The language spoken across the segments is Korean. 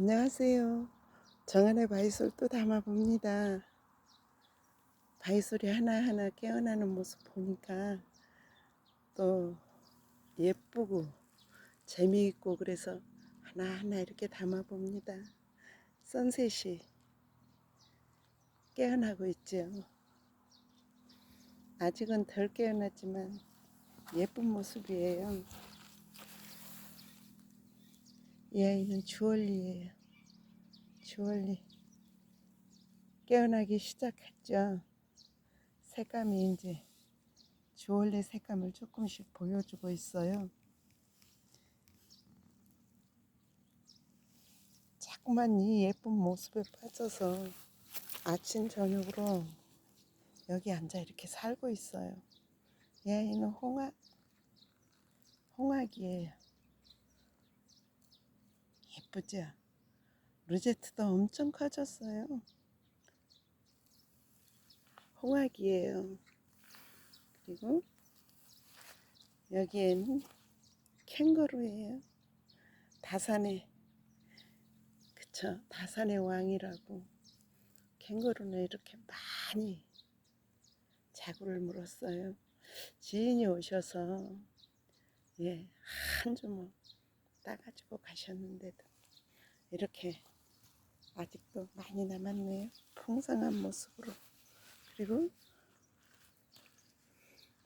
안녕하세요. 정한의 바이솔 또 담아봅니다. 바이솔이 하나하나 깨어나는 모습 보니까 또 예쁘고 재미있고 그래서 하나하나 이렇게 담아봅니다. 선셋이 깨어나고 있죠. 아직은 덜 깨어났지만 예쁜 모습이에요. 이 아이는 주얼리예요. 주얼리. 깨어나기 시작했죠. 색감이 이제 주얼리 색감을 조금씩 보여주고 있어요. 자꾸만 이 예쁜 모습에 빠져서 아침 저녁으로 여기 앉아 이렇게 살고 있어요. 이 아이는 홍학, 홍학이에요. 예쁘죠? 루제트도 엄청 커졌어요. 홍학이에요. 그리고 여기에는 캥거루예요. 다산의 그쵸 다산의 왕이라고 캥거루는 이렇게 많이 자구를 물었어요. 지인이 오셔서 예 한 주먹 따가지고 가셨는데도 이렇게 아직도 많이 남았네요. 풍성한 모습으로. 그리고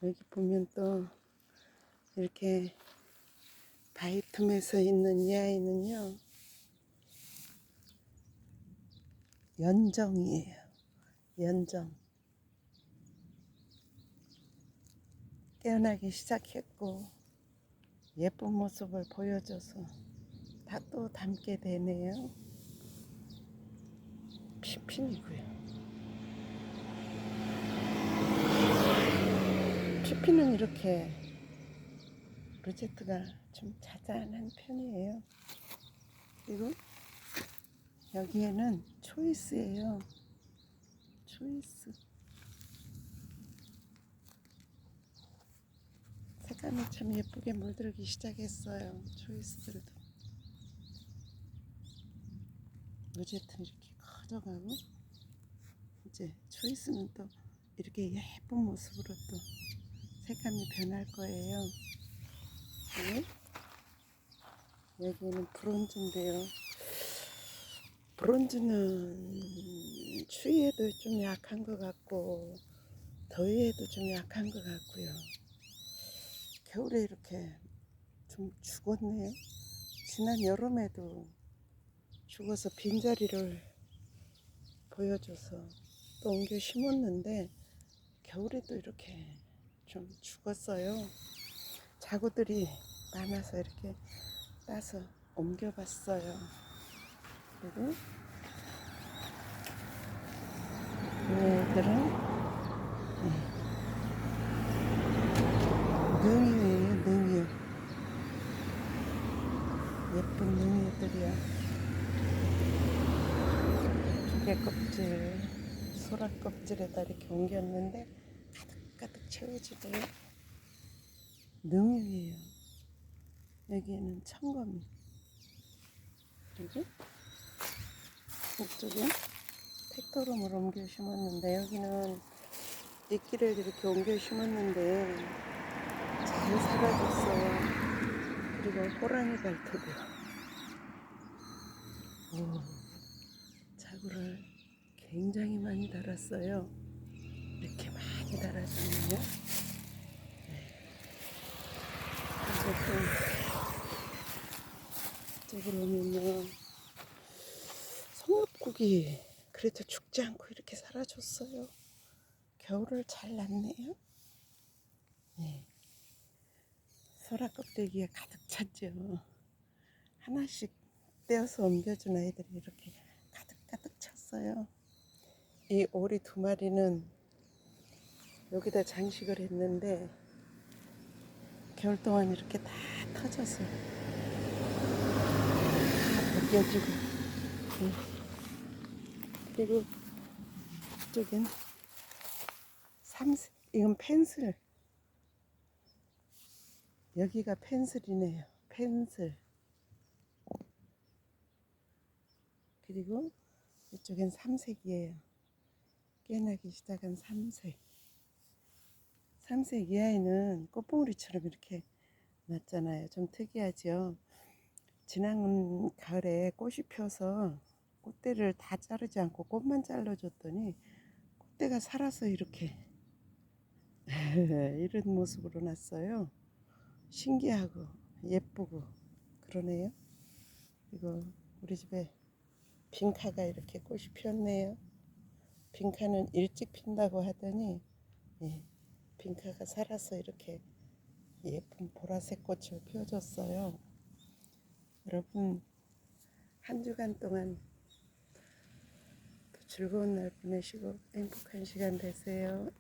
여기 보면 또 이렇게 바이툼에서 있는 이 아이는요. 연정이에요. 연정. 깨어나기 시작했고 예쁜 모습을 보여줘서 다 또 담게 되네요. 피핀이고요. 피핀은 이렇게 로제트가 좀 자잘한 편이에요. 그리고 여기에는 초이스예요. 초이스. 색감이 참 예쁘게 물들기 시작했어요. 초이스들도. 로제트는 이렇게 커져가고 이제 초이스는 또 이렇게 예쁜 모습으로 또 색감이 변할 거예요. 네. 여기는 브론즈인데요. 브론즈는 추위에도 좀 약한 것 같고 더위에도 좀 약한 것 같고요. 겨울에 이렇게 좀 죽었네요. 지난 여름에도 죽어서 빈자리를 보여줘서 또 옮겨 심었는데 겨울에도 이렇게 좀 죽었어요. 자구들이 많아서 이렇게 따서 옮겨봤어요. 그리고 얘들은 네. 능이에요, 능이. 예쁜 능이들이야. 조개 껍질, 소라 껍질에다 이렇게 옮겼는데 가득가득 채워지고요. 능이에요. 여기에는 청거미. 그리고 이쪽에 텍토름을 옮겨 심었는데 여기는 이끼를 이렇게 옮겨 심었는데 잘 살아줬어요. 그리고 호랑이 발톱이 오, 자구를 굉장히 많이 달았어요. 이렇게 많이 달아줬네요. 네. 또 이쪽으로 오면요. 송엽국이 그래도 죽지 않고 이렇게 살아줬어요. 겨울을 잘 났네요. 네. 소라 껍데기에 가득 찼죠. 하나씩 떼어서 옮겨준 아이들이 이렇게 찼어요. 이 오리 두 마리는 여기다 장식을 했는데 겨울 동안 이렇게 다 터져서 다 벗겨지고 네. 그리고 이쪽엔 삼 이건 펜슬 여기가 펜슬이네요 펜슬 그리고 이쪽엔 삼색이에요. 깨나기 시작한 삼색. 삼색 이 아이는 꽃봉오리처럼 이렇게 났잖아요. 좀 특이하죠. 지난 가을에 꽃이 펴서 꽃대를 다 자르지 않고 꽃만 잘라줬더니 꽃대가 살아서 이렇게 이런 모습으로 났어요. 신기하고 예쁘고 그러네요. 이거 우리 집에 빈카가 이렇게 꽃이 피었네요. 빈카는 일찍 핀다고 하더니 예, 빈카가 살아서 이렇게 예쁜 보라색 꽃을 피워줬어요. 여러분 한 주간 동안 또 즐거운 날 보내시고 행복한 시간 되세요.